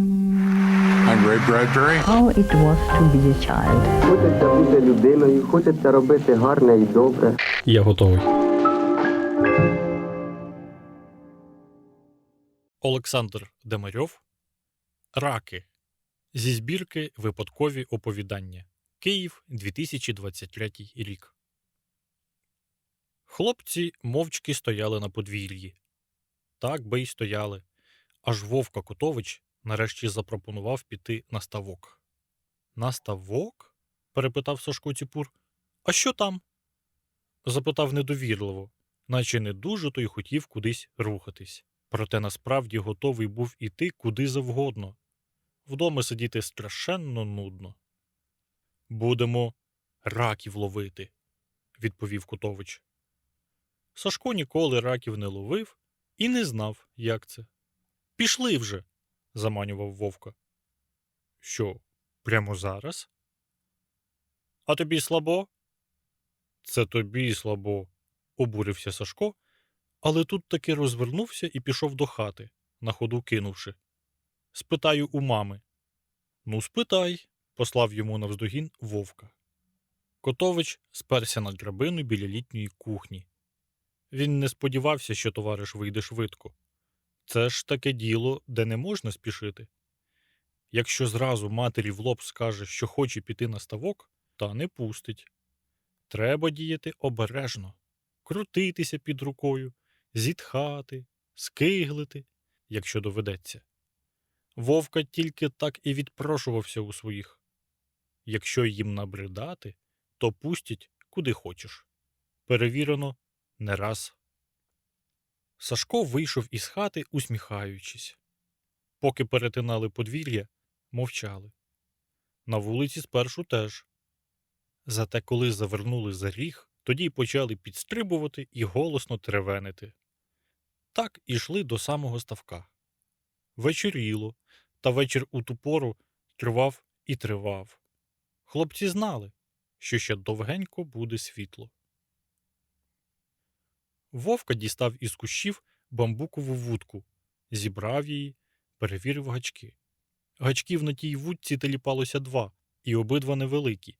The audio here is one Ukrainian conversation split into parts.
I'm Ray Bradbury. How it was to be a child. Хочеться бути людиною, хочеться робити гарне і добре. Я готовий. Олександр Демарьов. Раки. Зі збірки Випадкові оповідання. Київ 2023 рік. Хлопці мовчки стояли на подвір'ї. Так би й стояли. Аж Вовка Котович нарешті запропонував піти на ставок. На ставок? перепитав Сашко Ціпур. А що там? запитав недовірливо, наче не дуже той хотів кудись рухатись. Проте насправді готовий був іти куди завгодно. Вдома сидіти страшенно нудно. Будемо раків ловити, відповів Кутович. Сашко ніколи раків не ловив і не знав, як це. Пішли вже, заманював вовка. Що, прямо зараз? А тобі слабо? Це тобі слабо, обурився Сашко, але тут таки розвернувся і пішов до хати, на ходу кинувши. Спитаю у мами. Ну, спитай, послав йому навздогін вовка. Котович сперся на драбину біля літньої кухні. Він не сподівався, що товариш вийде швидко. Це ж таке діло, де не можна спішити. Якщо зразу матері в лоб скаже, що хоче піти на ставок, та не пустить. Треба діяти обережно, крутитися під рукою, зітхати, скиглити, якщо доведеться. Вовка тільки так і відпрошувався у своїх. Якщо їм набридати, то пустять куди хочеш. Перевірено не раз. Сашко вийшов із хати, усміхаючись. Поки перетинали подвір'я, мовчали. На вулиці спершу теж. Зате коли завернули за ріг, тоді почали підстрибувати і голосно теревенити. Так ішли до самого ставка. Вечоріло, та вечір у ту пору тривав і тривав. Хлопці знали, що ще довгенько буде світло. Вовка дістав із кущів бамбукову вудку, зібрав її, перевірив гачки. Гачків на тій вудці теліпалося два, і обидва невеликі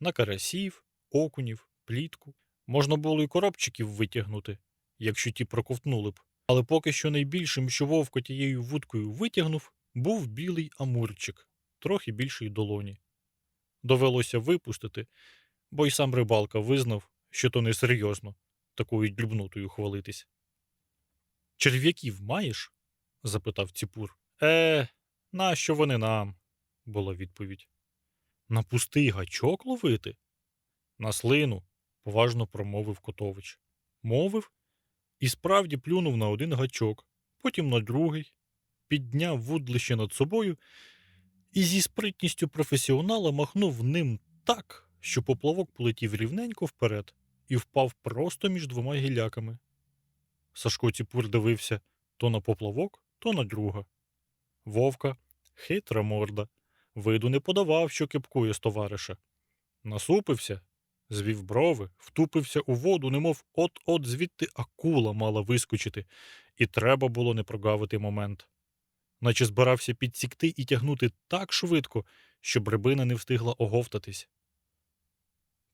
на карасів, окунів, плітку. Можна було й коробчиків витягнути, якщо ті проковтнули б. Але поки що найбільшим, що вовко тією вудкою витягнув, був білий амурчик, трохи більший долоні. Довелося випустити, бо й сам рибалка визнав, що то несерйозно такою дрібнотою хвалитись. Черв'яків маєш? запитав Ціпур. Е, нащо вони нам? була відповідь. На пустий гачок ловити? На слину, поважно промовив Котович. Мовив і справді плюнув на один гачок, потім на другий, підняв вудлище над собою і зі спритністю професіонала махнув ним так, що поплавок полетів рівненько вперед і впав просто між двома гіляками. Сашко Ціпур дивився то на поплавок, то на друга. Вовка, хитра морда, виду не подавав, що кипкує з товариша. Насупився, звів брови, втупився у воду, немов от-от звідти акула мала вискочити, і треба було не прогавити момент. Наче збирався підсікти і тягнути так швидко, щоб рибина не встигла оговтатись.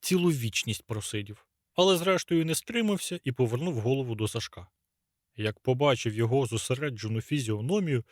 Цілу вічність просидів, але зрештою не стримався і повернув голову до Сашка. Як побачив його зосереджену фізіономію,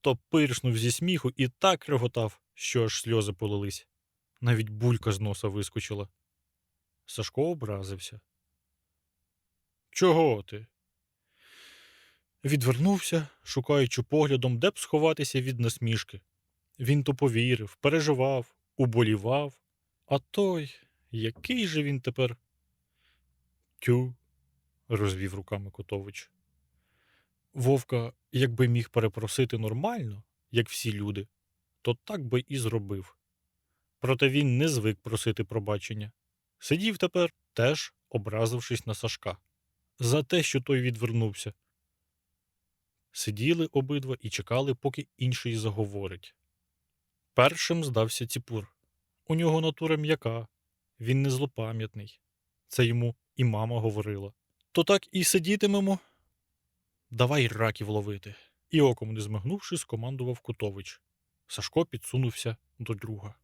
то пиршнув зі сміху і так реготав, що аж сльози полились. Навіть булька з носа вискочила. Сашко образився. Чого ти? Відвернувся, шукаючи поглядом, де б сховатися від насмішки. Він то повірив, переживав, уболівав. А той, який же він тепер? Тю, розвів руками Котович. Вовка, якби міг перепросити нормально, як всі люди, то так би і зробив. Проте він не звик просити пробачення. Сидів тепер, теж образившись на Сашка, за те, що той відвернувся. Сиділи обидва і чекали, поки інший заговорить. Першим здався Ціпур. У нього натура м'яка, він не злопам'ятний. Це йому і мама говорила. То так і сидітимемо. Давай раків ловити. І оком не змигнувши, скомандував Кутович. Сашко підсунувся до друга.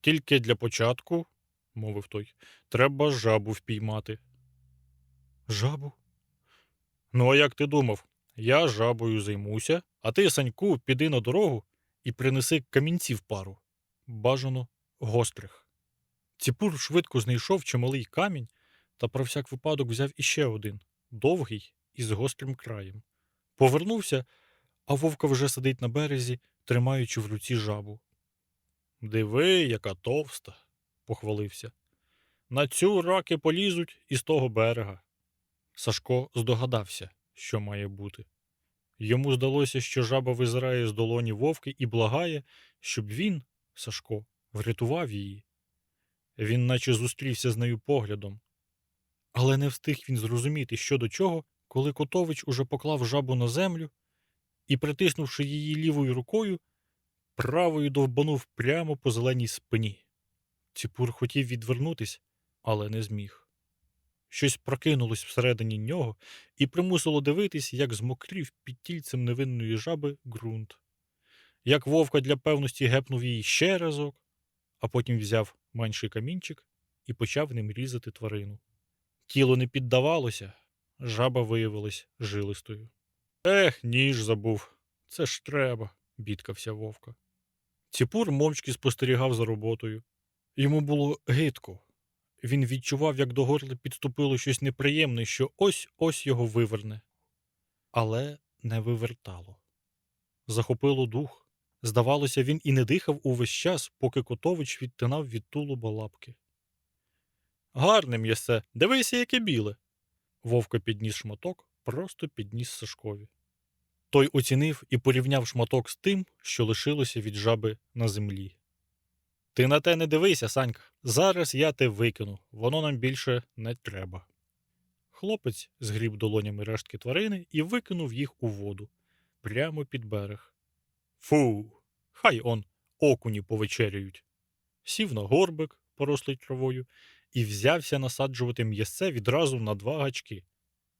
Тільки для початку, мовив той, треба жабу впіймати. Жабу? Ну, а як ти думав? Я жабою займуся, а ти, Саньку, піди на дорогу і принеси камінців пару. Бажано гострих. Ціпур швидко знайшов чималий камінь та про всяк випадок взяв іще один, довгий і з гострим краєм. Повернувся, а вовка вже сидить на березі, тримаючи в руці жабу. Диви, яка товста, похвалився. На цю раки полізуть із того берега. Сашко здогадався, що має бути. Йому здалося, що жаба визирає з долоні вовки і благає, щоб він, Сашко, врятував її. Він наче зустрівся з нею поглядом. Але не встиг він зрозуміти, що до чого, коли Котович уже поклав жабу на землю і, притиснувши її лівою рукою, правою довбанув прямо по зеленій спині. Ціпур хотів відвернутись, але не зміг. Щось прокинулось всередині нього і примусило дивитись, як змокрів під тільцем невинної жаби ґрунт. Як вовка для певності гепнув її ще разок, а потім взяв менший камінчик і почав ним різати тварину. Тіло не піддавалося, жаба виявилась жилистою. Ех, ніж забув. Це ж треба, бідкався вовка. Ціпур мовчки спостерігав за роботою. Йому було гидко. Він відчував, як до горла підступило щось неприємне, що ось ось його виверне. Але не вивертало. Захопило дух. Здавалося, він і не дихав увесь час, поки Котович відтинав від тулуба лапки. Гарне м'ясе, дивися, яке біле. Вовка підніс шматок, просто підніс Сашкові. Той оцінив і порівняв шматок з тим, що лишилося від жаби на землі. Ти на те не дивися, Санька. Зараз я те викину, воно нам більше не треба. Хлопець згріб долонями рештки тварини і викинув їх у воду прямо під берег. Фу, хай он окуні повечеряють. Сів на горбик, порослий травою, і взявся насаджувати м'ясце відразу на два гачки,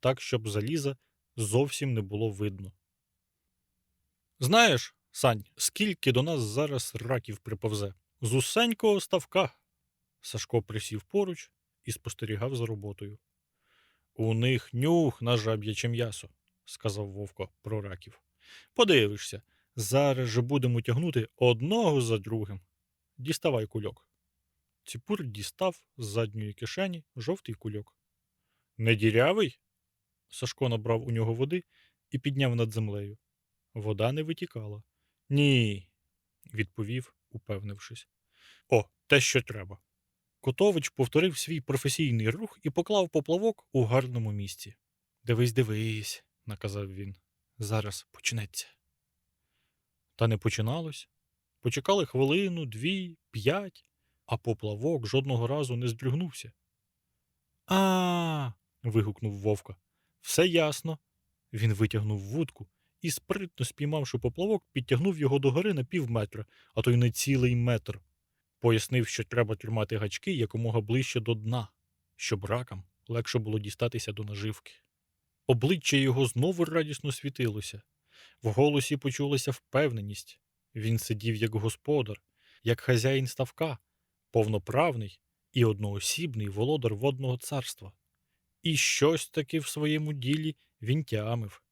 так, щоб заліза зовсім не було видно. Знаєш, Сань, скільки до нас зараз раків приповзе? З усенького ставка. Сашко присів поруч і спостерігав за роботою. У них нюх на жаб'яче м'ясо, сказав Вовко про раків. Подивишся, зараз же будемо тягнути одного за другим. Діставай кульок. Ціпур дістав з задньої кишені жовтий кульок. Не дірявий? Сашко набрав у нього води і підняв над землею. Вода не витікала. Ні, відповів, упевнившись. О, те, що треба. Котович повторив свій професійний рух і поклав поплавок у гарному місці. Дивись, дивись, наказав він. Зараз почнеться. Та не починалось. Почекали хвилину, дві, п'ять, а поплавок жодного разу не здригнувся. А. вигукнув вовка. Все ясно. Він витягнув вудку і, спритно спіймавши поплавок, підтягнув його догори на пів метра, а то й на цілий метр. Пояснив, що треба тримати гачки якомога ближче до дна, щоб ракам легше було дістатися до наживки. Обличчя його знову радісно світилося. В голосі почулася впевненість. Він сидів як господар, як хазяїн ставка, повноправний і одноосібний володар водного царства. І щось таки в своєму ділі він тямив.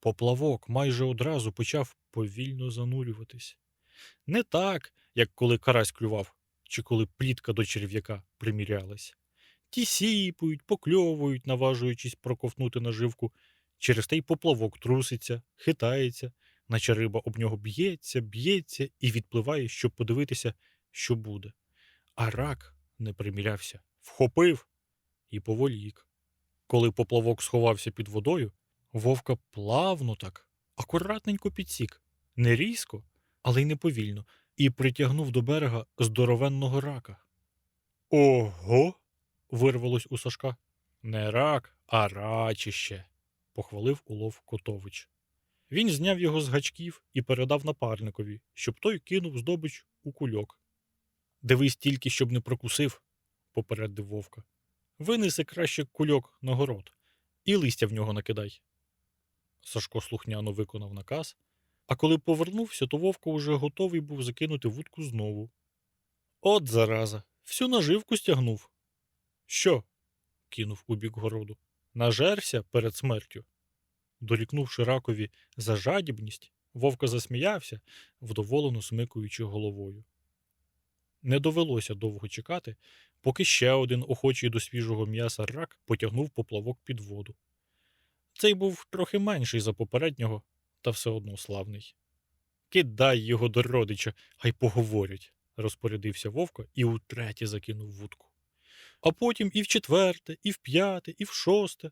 Поплавок майже одразу почав повільно занурюватись. Не так, як коли карась клював, чи коли плітка до черв'яка примірялась. Ті сіпують, покльовують, наважуючись проковтнути наживку, через те й поплавок труситься, хитається, наче риба об нього б'ється, б'ється і відпливає, щоб подивитися, що буде. А рак не примірявся, вхопив і поволік. Коли поплавок сховався під водою, вовка плавно так, акуратненько підсік, не різко, але й не повільно, і притягнув до берега здоровенного рака. Ого. вирвалось у Сашка. Не рак, а рачище, похвалив улов Котович. Він зняв його з гачків і передав напарникові, щоб той кинув здобич у кульок. Дивись тільки, щоб не прокусив, попередив вовка. Винеси краще кульок на город і листя в нього накидай. Сашко слухняно виконав наказ, А коли повернувся, то вовка уже готовий був закинути вудку знову. От зараза, всю наживку стягнув. Що? кинув у бік городу. Нажерся перед смертю. Дорікнувши ракові за жадібність, вовка засміявся, вдоволено смикуючи головою. Не довелося довго чекати, поки ще один охочий до свіжого м'яса рак потягнув поплавок під воду. Цей був трохи менший за попереднього, та все одно славний. Кидай його до родича, хай поговорять, розпорядився вовка і утретє закинув вудку. А потім і в четверте, і в п'яте, і в шосте.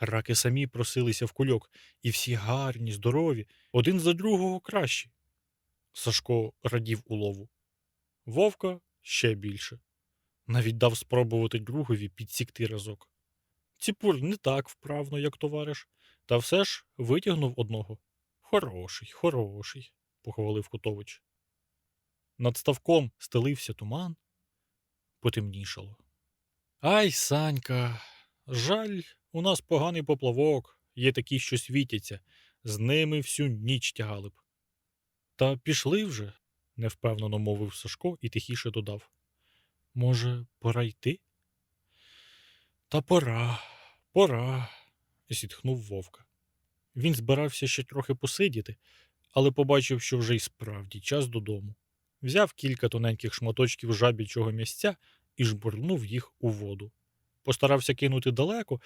Раки самі просилися в кульок, і всі гарні, здорові, один за другого кращі. Сашко радів улову. Вовка ще більше. Навіть дав спробувати другові підсікти разок. Ціпур не так вправно, як товариш, та все ж витягнув одного. Хороший, хороший, похвалив Кутович. Над ставком стелився туман, потемнішало. Ай, Санька, жаль, у нас поганий поплавок, є такі, що світяться, з ними всю ніч тягали б. Та пішли вже, невпевнено мовив Сашко і тихіше додав. Може, пора йти? Та пора, пора, зітхнув вовка. Він збирався ще трохи посидіти, але побачив, що вже й справді час додому. Взяв кілька тоненьких шматочків жабічого місця і жбурнув їх у воду. Постарався кинути далеко,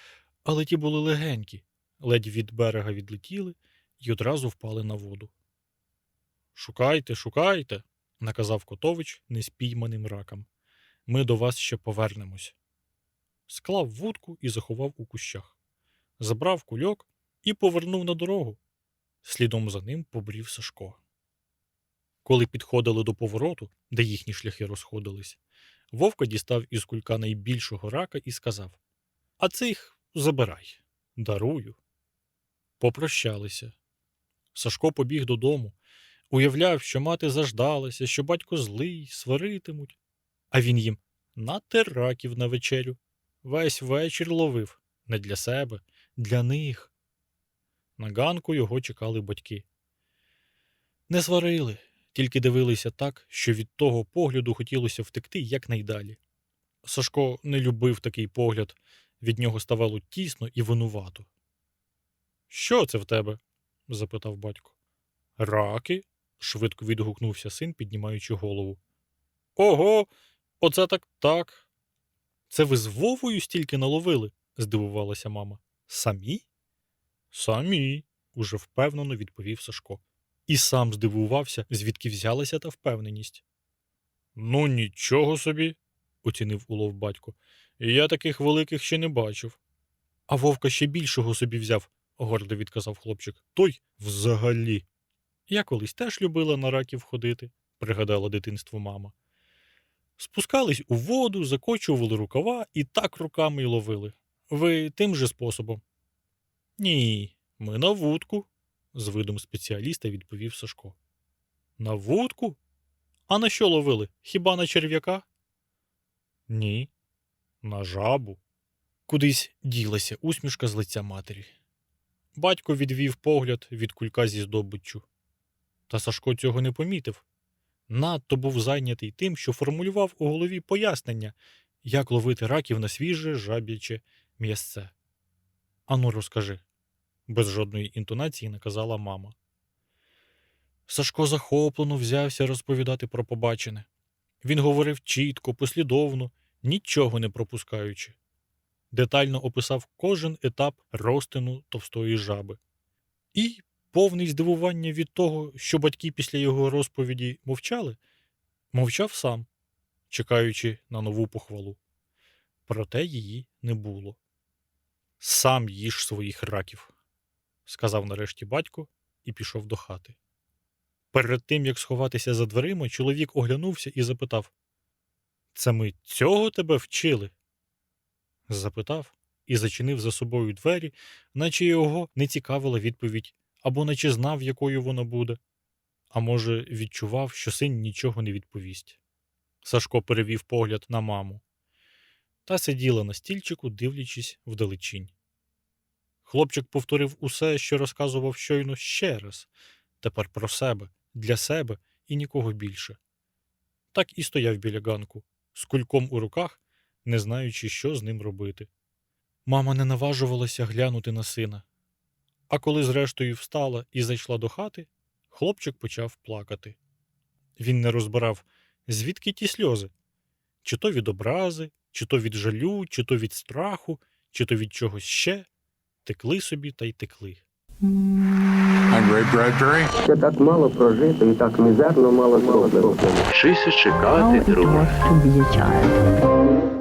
але ті були легенькі, ледь від берега відлетіли і одразу впали на воду. Шукайте, шукайте, наказав Котович неспійманим ракам. Ми до вас ще повернемось. Склав вудку і заховав у кущах. Забрав кульок і повернув на дорогу. Слідом за ним побрів Сашко. Коли підходили до повороту, де їхні шляхи розходились, Вовка дістав із кулька найбільшого рака і сказав А цих забирай, дарую. Попрощалися. Сашко побіг додому, уявляв, що мати заждалася, що батько злий, сваритимуть. А він їм нате раків на вечерю. Весь вечір ловив не для себе, для них. На ганку його чекали батьки. Не сварили, тільки дивилися так, що від того погляду хотілося втекти якнайдалі. Сашко не любив такий погляд, від нього ставало тісно і винувато. Що це в тебе? запитав батько. Раки? Швидко відгукнувся син, піднімаючи голову. Ого, оце так так. Це ви з Вовою стільки наловили? здивувалася мама. Самі? Самі, уже впевнено відповів Сашко. І сам здивувався, звідки взялася та впевненість. Ну, нічого собі, оцінив улов батько. Я таких великих ще не бачив. А вовка ще більшого собі взяв, гордо відказав хлопчик. Той взагалі. Я колись теж любила на раків ходити, пригадала дитинство мама. Спускались у воду, закочували рукава і так руками й ловили. Ви тим же способом? Ні, ми на вудку, з видом спеціаліста відповів Сашко. На вудку? А на що ловили? Хіба на черв'яка? Ні, на жабу. Кудись ділася усмішка з лиця матері. Батько відвів погляд від кулька зі здобиччю. Та Сашко цього не помітив. Надто був зайнятий тим, що формулював у голові пояснення, як ловити раків на свіже жаб'яче м'ясце. Ану, розкажи, без жодної інтонації наказала мама. Сашко захоплено взявся розповідати про побачене. Він говорив чітко, послідовно, нічого не пропускаючи. Детально описав кожен етап розтину товстої жаби. І, повний здивування від того, що батьки після його розповіді мовчали, мовчав сам, чекаючи на нову похвалу. Проте її не було. Сам їж своїх раків, сказав нарешті батько і пішов до хати. Перед тим, як сховатися за дверима, чоловік оглянувся і запитав Це ми цього тебе вчили? Запитав і зачинив за собою двері, наче його не цікавила відповідь, або наче знав, якою вона буде, а може, відчував, що син нічого не відповість. Сашко перевів погляд на маму та сиділа на стільчику, дивлячись вдалечінь. Хлопчик повторив усе, що розказував щойно ще раз, Тепер про себе, для себе і нікого більше. Так і стояв біля ганку, з кульком у руках, не знаючи, що з ним робити. Мама не наважувалася глянути на сина. А коли зрештою встала і зайшла до хати, хлопчик почав плакати. Він не розбирав, звідки ті сльози чи то від образи, чи то від жалю, чи то від страху, чи то від чогось ще, текли собі та й текли. Ще так мало прожито і так мізерно мало зроблено. Вчися чекати, it